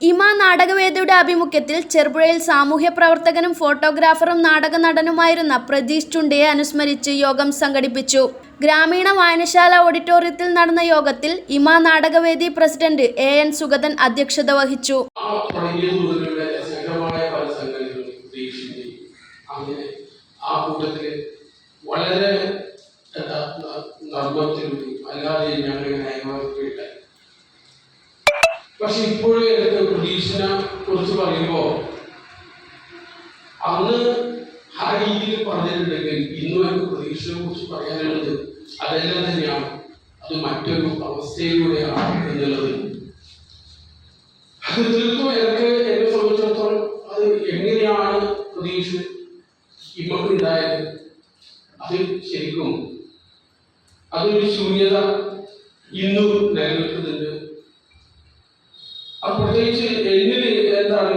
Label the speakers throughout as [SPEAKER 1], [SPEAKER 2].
[SPEAKER 1] ഇമ നാടകവേദിയുടെ ആഭിമുഖ്യത്തിൽ ചെറുപുഴയിൽ സാമൂഹ്യ പ്രവർത്തകനും ഫോട്ടോഗ്രാഫറും നാടക നടനുമായിരുന്ന പ്രതീഷ് ചുണ്ടയെ അനുസ്മരിച്ച് യോഗം സംഘടിപ്പിച്ചു. ഗ്രാമീണ വായനശാല ഓഡിറ്റോറിയത്തിൽ നടന്ന യോഗത്തിൽ ഇമ നാടകവേദി പ്രസിഡന്റ് എ എൻ സുഗതൻ അധ്യക്ഷത വഹിച്ചു.
[SPEAKER 2] നർമ്മത്തിലൂടെ അല്ലാതെ ഞങ്ങളിങ്ങനെ അനുഭവത്തില്ല പക്ഷെ ഇപ്പോഴും എനിക്ക് പ്രതീക്ഷനെ കുറിച്ച് പറയുമ്പോ അന്ന് ആ രീതിയിൽ പറഞ്ഞിട്ടുണ്ടെങ്കിൽ ഇന്നും എനിക്ക് പ്രതീക്ഷയെ കുറിച്ച് പറയാനുള്ളത് അതെല്ലാം തന്നെയാണ്. അത് മറ്റൊരു അവസ്ഥയിലൂടെയാണ് എന്നുള്ളത്. അത് തീർത്തും എനിക്ക് എന്നെ സംബന്ധിച്ചിടത്തോളം അത് എങ്ങനെയാണ് പ്രതീക്ഷ ഇമ്മക്ക് ഉണ്ടായത് അത് ശരിക്കും അതൊരു ശൂന്യത ഇന്നും നിലനിൽക്കുന്നുണ്ട്. ആ പ്രത്യേകിച്ച് എന്നിൽ എന്താണ്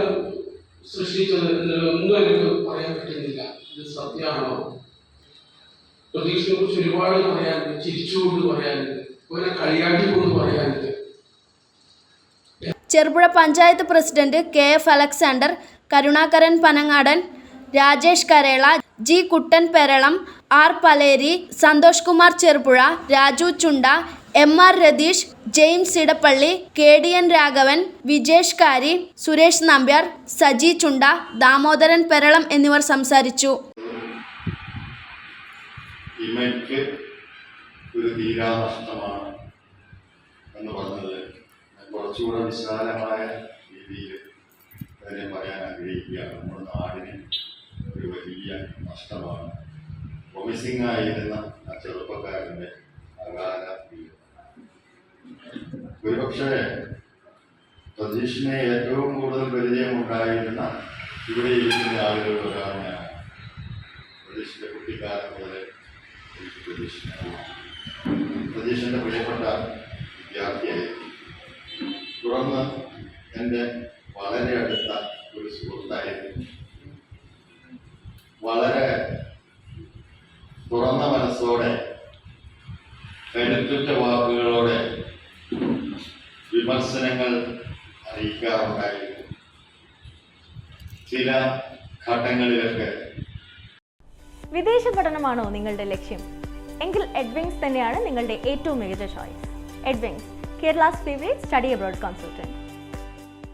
[SPEAKER 2] സൃഷ്ടിച്ചത് എന്നുള്ളതൊന്നും എനിക്ക് പറയാൻ പറ്റുന്നില്ല. ഇത് സത്യമാണോ? പ്രതീക്ഷയെ കുറിച്ച് ഒരുപാട് പറയാനുണ്ട്. ചിരിച്ചുകൊണ്ട് പറയാനുണ്ട്. ഓരോ കളിയാട്ടിക്കൊണ്ട് പറയാനുണ്ട്.
[SPEAKER 1] Cherupuzha panchayat president K F Alexander Karunakaran Panangadan Rajesh Karela G Kuttan Peralam R Paleri Santhosh Kumar Cherupuzha Raju Chunda M R Ratheesh James Edappally K D N Raghavan Vijesh Kari Suresh Nambiar Saji Chunda Damodaran Peralam എന്നിവർ സംസാരിച്ചു.
[SPEAKER 3] ഇമയ്ക്ക് ഒരു തീരാനഷ്ടമാണ് എന്ന് പറഞ്ഞത്. കുറച്ചുകൂടെ വിശാലമായ രീതിയിൽ അതിനെ പറയാൻ ആഗ്രഹിക്കുകയാണ്. വലിയ നഷ്ടമാണ്. പ്രൊമിസിംഗ് ആയിരുന്ന ആ ചെറുപ്പക്കാരന്റെ അകാല ഒരുപക്ഷെ പ്രതീഷിനെ ഏറ്റവും കൂടുതൽ പരിചയമുണ്ടായിരുന്ന ഇവിടെ ഇരിക്കുന്ന ആളുകൾ ഒരാളാണ് പ്രതീക്ഷിന്റെ കുട്ടിക്കാലം മുതൽ എനിക്ക് പ്രതീക്ഷിനെ പ്രതീക്ഷിന്റെ പ്രിയപ്പെട്ട വിദ്യാർത്ഥിയായിരുന്നു തുടർന്ന് എന്റെ വളരെ അടുത്ത ഒരു സുഹൃത്തായിരുന്നു വളരെ തുറന്ന മനസ്സോടെ കരുത്തുറ്റ വാക്കുകളോടെ വിമർശനങ്ങൾ അറിയിക്കാറുണ്ടായിരുന്നു. ചില ഘട്ടങ്ങളിലൊക്കെ
[SPEAKER 4] വിദേശ പഠനമാണോ നിങ്ങളുടെ ലക്ഷ്യം? എങ്കിൽ എഡ്വിങ്സ് തന്നെയാണ് നിങ്ങളുടെ ഏറ്റവും മികച്ച choice Edwings Kerala's favourite study abroad consultant